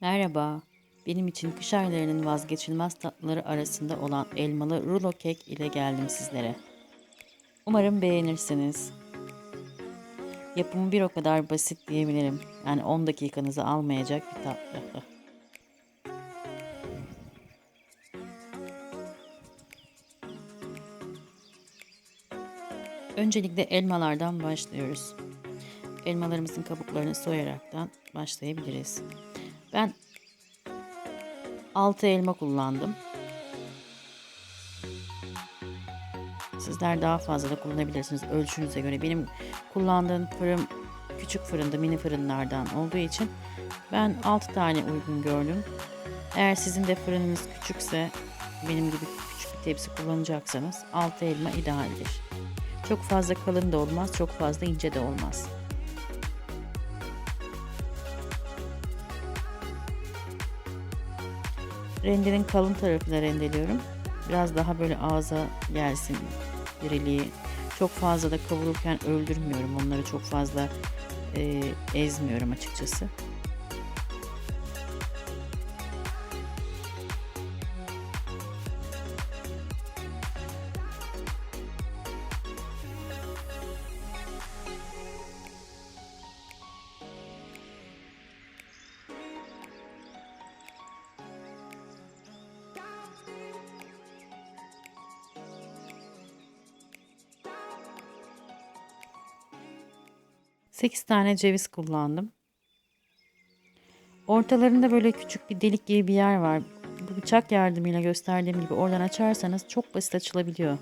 Merhaba. Benim için kış aylarının vazgeçilmez tatlıları arasında olan elmalı rulo kek ile geldim sizlere. Umarım beğenirsiniz. Yapımı bir o kadar basit diyebilirim. Yani 10 dakikanızı almayacak bir tatlı. Öncelikle elmalardan başlıyoruz. Elmalarımızın kabuklarını soyaraktan başlayabiliriz. Ben 6 elma kullandım. Sizler daha fazla da kullanabilirsiniz ölçünüze göre. Benim kullandığım fırın küçük fırında, mini fırınlardan olduğu için ben 6 tane uygun gördüm. Eğer sizin de fırınınız küçükse, benim gibi küçük bir tepsi kullanacaksanız 6 elma idealdir. Çok fazla kalın da olmaz, çok fazla ince de olmaz. Rendenin kalın tarafıyla rendeliyorum. Biraz daha böyle ağza gelsin diriliği. Çok fazla da kavururken öldürmüyorum. Onları çok fazla e, ezmiyorum açıkçası. Sekiz tane ceviz kullandım. Ortalarında böyle küçük bir delik gibi bir yer var. Bu bıçak yardımıyla gösterdiğim gibi oradan açarsanız çok basit açılabiliyor.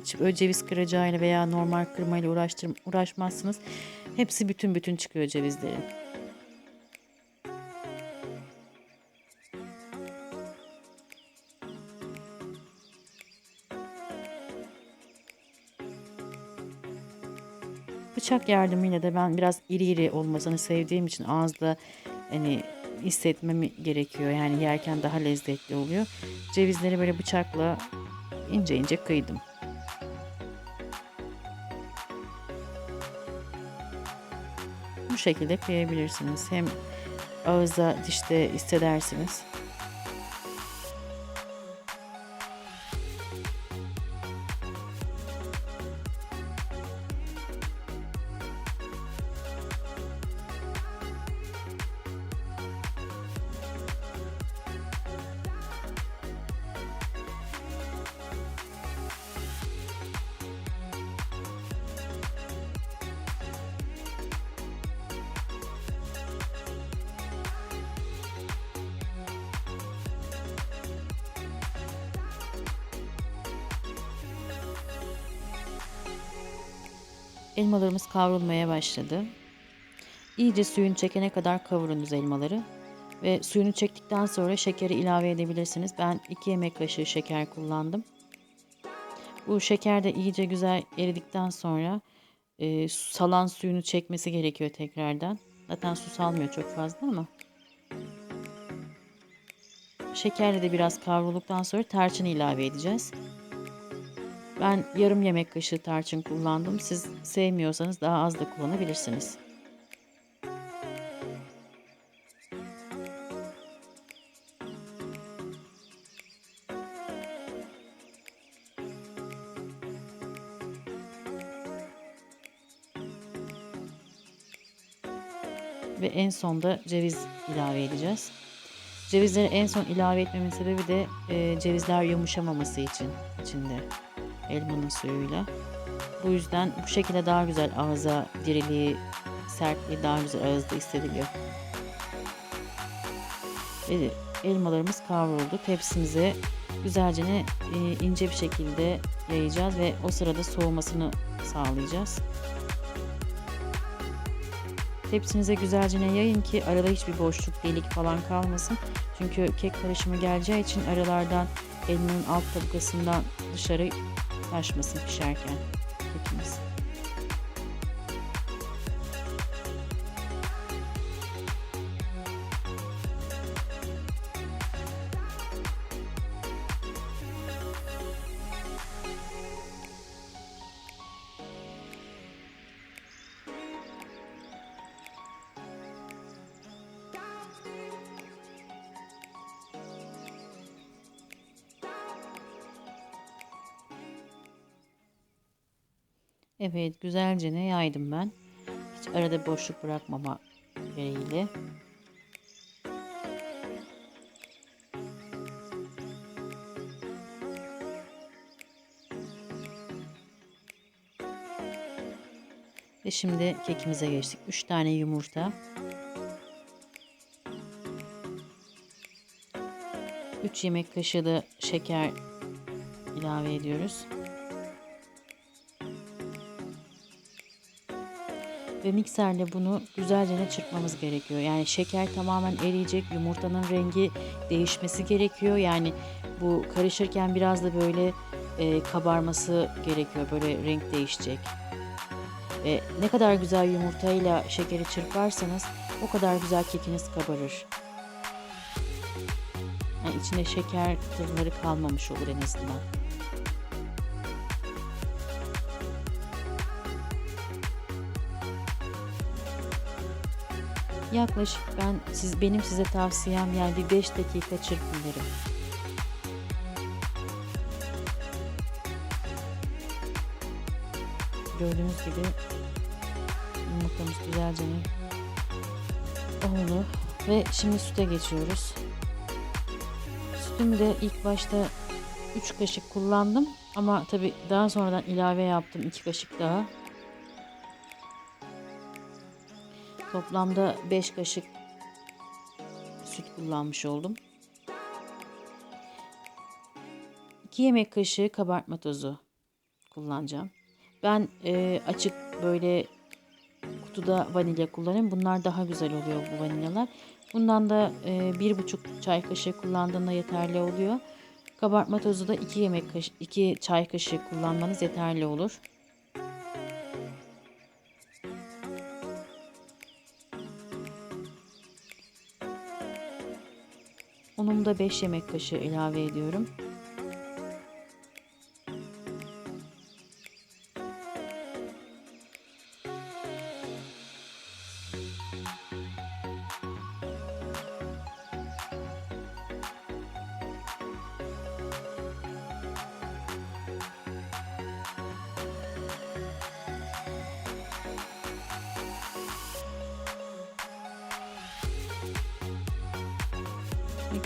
Hiç böyle ceviz kıracağıyla veya normal kırmayla uğraştır, uğraşmazsınız. Hepsi bütün bütün çıkıyor cevizlerin. Bıçak yardımıyla da ben biraz iri iri olmasını sevdiğim için ağızda hani hissetmemi gerekiyor. Yani yerken daha lezzetli oluyor. Cevizleri böyle bıçakla ince ince kıydım. Bu şekilde kıyabilirsiniz. Hem ağızda dişte hissedersiniz. Elmalarımız kavrulmaya başladı. İyice suyunu çekene kadar kavurunuz elmaları. Ve suyunu çektikten sonra şekeri ilave edebilirsiniz. Ben 2 yemek kaşığı şeker kullandım. Bu şeker de iyice güzel eridikten sonra e, salan suyunu çekmesi gerekiyor tekrardan. Zaten su salmıyor çok fazla ama. Şekerle de biraz kavrulduktan sonra tarçın ilave edeceğiz. Ben yarım yemek kaşığı tarçın kullandım. Siz sevmiyorsanız daha az da kullanabilirsiniz. Ve en sonda ceviz ilave edeceğiz. Cevizleri en son ilave etmemin sebebi de e, cevizler yumuşamaması için içinde elmanın suyuyla. Bu yüzden bu şekilde daha güzel ağza diriliği, sertliği daha güzel ağızda hissediliyor. Ve elmalarımız kavruldu. Tepsimize güzelce e, ince bir şekilde yayacağız ve o sırada soğumasını sağlayacağız. Tepsinize güzelce yayın ki arada hiçbir boşluk, delik falan kalmasın. Çünkü kek karışımı geleceği için aralardan elmanın alt tabakasından dışarı taşmasın pişerken Evet, güzelce ne yaydım ben. Hiç arada boşluk bırakmama gereğiyle. Ve şimdi kekimize geçtik. 3 tane yumurta. 3 yemek kaşığı da şeker ilave ediyoruz. Ve mikserle bunu güzelce çırpmamız gerekiyor. Yani şeker tamamen eriyecek, yumurtanın rengi değişmesi gerekiyor. Yani bu karışırken biraz da böyle e, kabarması gerekiyor. Böyle renk değişecek. Ve ne kadar güzel yumurtayla şekeri çırparsanız o kadar güzel kekiniz kabarır. Yani içinde şeker tuzları kalmamış olur en azından. Yaklaşık ben siz benim size tavsiyem yani bir 5 dakika çırpın derim. Gördüğünüz gibi yumurtamız güzelce oldu ve şimdi süte geçiyoruz. Sütümü de ilk başta 3 kaşık kullandım ama tabi daha sonradan ilave yaptım 2 kaşık daha. Toplamda 5 kaşık süt kullanmış oldum. 2 yemek kaşığı kabartma tozu kullanacağım. Ben e, açık böyle kutuda vanilya kullanıyorum. Bunlar daha güzel oluyor bu vanilyalar. Bundan da e, bir buçuk çay kaşığı kullandığında yeterli oluyor. Kabartma tozu da 2 yemek kaşığı, 2 çay kaşığı kullanmanız yeterli olur. Unumu da 5 yemek kaşığı ilave ediyorum.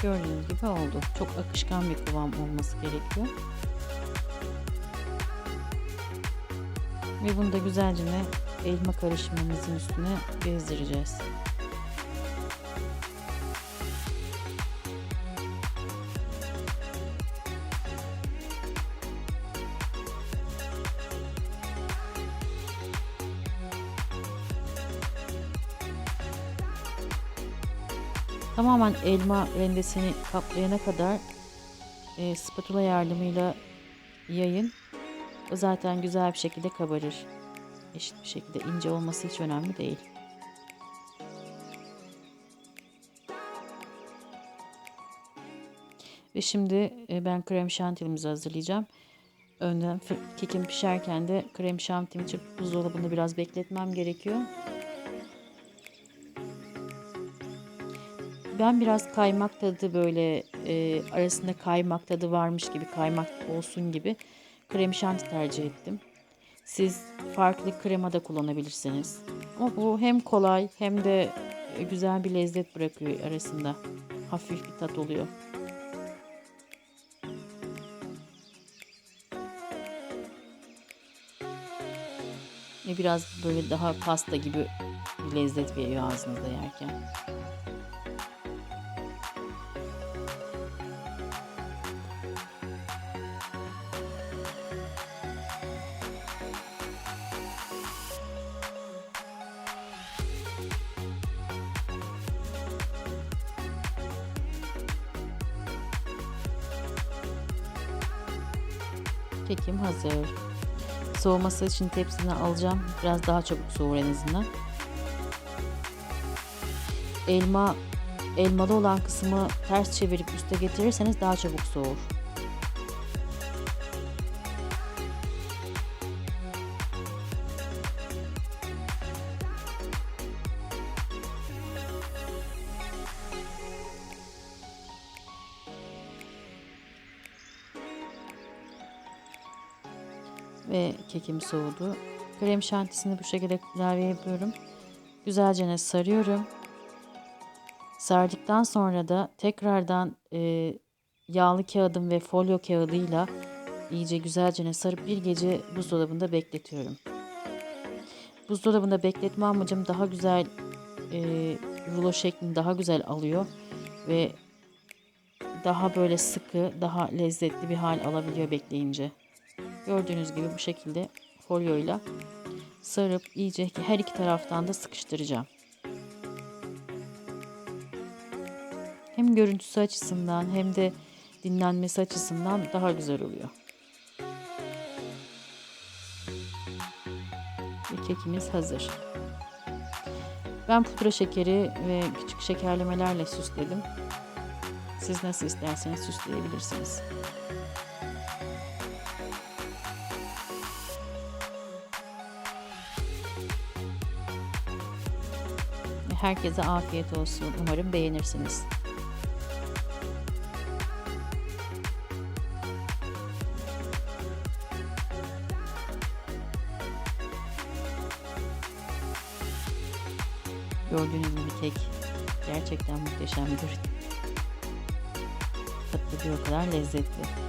Gördüğünüz gibi oldu. Çok akışkan bir kıvam olması gerekiyor. Ve bunu da güzelce elma karışımımızın üstüne gezdireceğiz. Tamamen elma rendesini kaplayana kadar e, spatula yardımıyla yayın. O zaten güzel bir şekilde kabarır. Eşit bir şekilde ince olması hiç önemli değil. Ve şimdi e, ben krem şantilimizi hazırlayacağım. Önden kekim pişerken de krem şantimi için buzdolabında biraz bekletmem gerekiyor. Ben biraz kaymak tadı böyle e, arasında kaymak tadı varmış gibi kaymak olsun gibi krem şanti tercih ettim. Siz farklı krema da kullanabilirsiniz. Ama bu hem kolay hem de güzel bir lezzet bırakıyor arasında. Hafif bir tat oluyor. Ve biraz böyle daha pasta gibi bir lezzet veriyor ağzınızda yerken. Kekim hazır. Soğuması için tepsine alacağım. Biraz daha çabuk soğur en azından. Elma elmalı olan kısmı ters çevirip üste getirirseniz daha çabuk soğur. Ve kekim soğudu. Krem şantisini bu şekilde ilave yapıyorum. Güzelce sarıyorum. Sardıktan sonra da tekrardan e, yağlı kağıdım ve folyo kağıdıyla iyice güzelce sarıp bir gece buzdolabında bekletiyorum. Buzdolabında bekletme amacım daha güzel e, rulo şeklini daha güzel alıyor ve daha böyle sıkı, daha lezzetli bir hal alabiliyor bekleyince. Gördüğünüz gibi bu şekilde folyoyla sarıp iyice her iki taraftan da sıkıştıracağım. Hem görüntüsü açısından hem de dinlenmesi açısından daha güzel oluyor. Ve kekimiz hazır. Ben pudra şekeri ve küçük şekerlemelerle süsledim. Siz nasıl isterseniz süsleyebilirsiniz. Herkese afiyet olsun. Umarım beğenirsiniz. Gördüğünüz gibi kek gerçekten muhteşem bir görünüyor. Tatlı bir o kadar lezzetli.